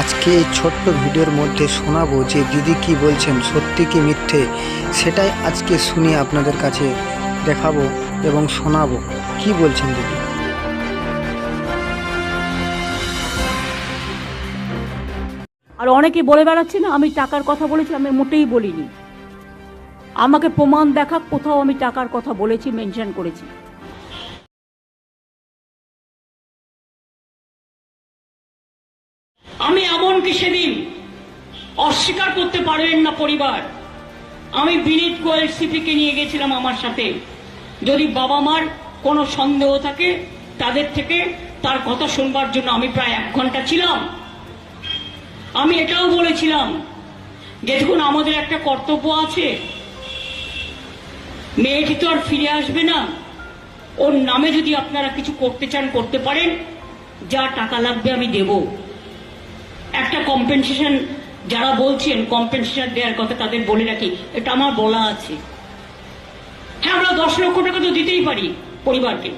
আজকে এই ছোট্ট ভিডিওর মধ্যে শোনাবো যে দিদি কি বলছেন, সত্যি কি মিথ্যে, সেটাই আজকে শুনে আপনাদের কাছে দেখাবো এবং শোনাবো। কি বলছেন দিদি? আর অনেকে বলে বেড়াচ্ছে না, আমি টাকার কথা বলেছি, আমি মোটেই বলিনি। আমাকে প্রমাণ দেখা কোথাও আমি টাকার কথা বলেছি, মেনশন করেছি। আমি এমনকি সেদিন অস্বীকার করতে পারবেন না পরিবার। আমি বিনীত গোয়েল সিপিকে নিয়ে গেছিলাম আমার সাথে। যদি বাবা মার কোনো সন্দেহ থাকে, তাদের থেকে তার কথা শুনবার জন্য আমি প্রায় এক ঘণ্টা ছিলাম। আমি এটাও বলেছিলাম যে দেখুন, আমাদের একটা কর্তব্য আছে। মেয়েটি তো আর ফিরে আসবে না। ওর নামে যদি আপনারা কিছু করতে চান, করতে পারেন। যা টাকা লাগবে আমি দেব। কম্পেনসেশন যারা বলছেন কম্পেনসেশন দেওয়ার কথা তাদের বলে রাখি, এটা আমার বলা আছে। হ্যাঁ আমরা দশ লক্ষ টাকা তো দিতেই পারি পরিবারকে।